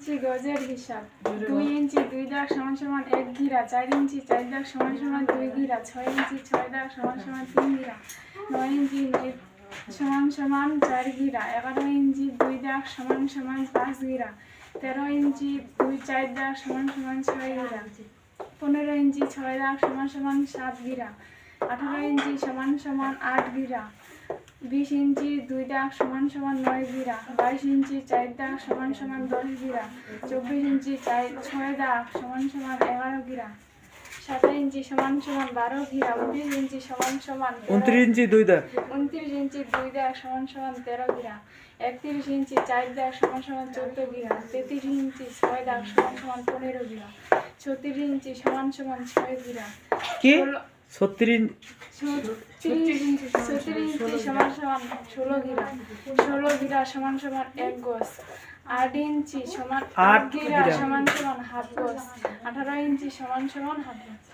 ইঞ্চি গজের হিসাব। দুই ইঞ্চি দুই দাগ সমান সমান এক ঘিরা চার ইঞ্চি চার দাগ সমান সমান দুই ঘিরা ছয় ইঞ্চি ছয় দাগ সমান সমান তিন ঘিরা নয় ইঞ্চি সমান সমান চার ঘিরা এগারো ইঞ্চি দুই দাগ সমান সমান পাঁচ ঘিরা তেরো ইঞ্চি দুই চার দাগ সমান সমান ছয় ঘিরা পনেরো ইঞ্চি ছয় দাগ সমান সমান সাত ঘিরা আঠারো ইঞ্চি সমান সমান আট ঘিরা বিশ ইঞ্চি দুই দাগ সমান সমান নয় ঘিরা বাইশ ইঞ্চি চার দাগ সমান সমান দশ ঘিরা চব্বিশ ইঞ্চি চার ছয় দাগ সমান সমান এগারো ঘিরা সাতাশ ইঞ্চি সমান সমান বারো ঘিরা উনত্রিশ ইঞ্চি সমান সমান উনত্রিশ ইঞ্চি দুই দাগ উনত্রিশ ইঞ্চি দুই দাগ সমান সমান তেরো ঘিরা একত্রিশ ইঞ্চি চার দাগ সমান সমান চোদ্দ ঘিরা তেত্রিশ ইঞ্চি ছয় দাগ সমান সমান পনেরো ঘিরা ছত্রিশ ইঞ্চি সমান সমান ছয় ঘিরা ছত্রিশ সমান সমান ষোলো ঘিরা ষোলো ঘিরা সমান সমান এক গজ। আট ইঞ্চি সমান আট ঘিরা। সমান সমান হাফ গজ। আঠারো ইঞ্চি সমান সমান হাফ গজ।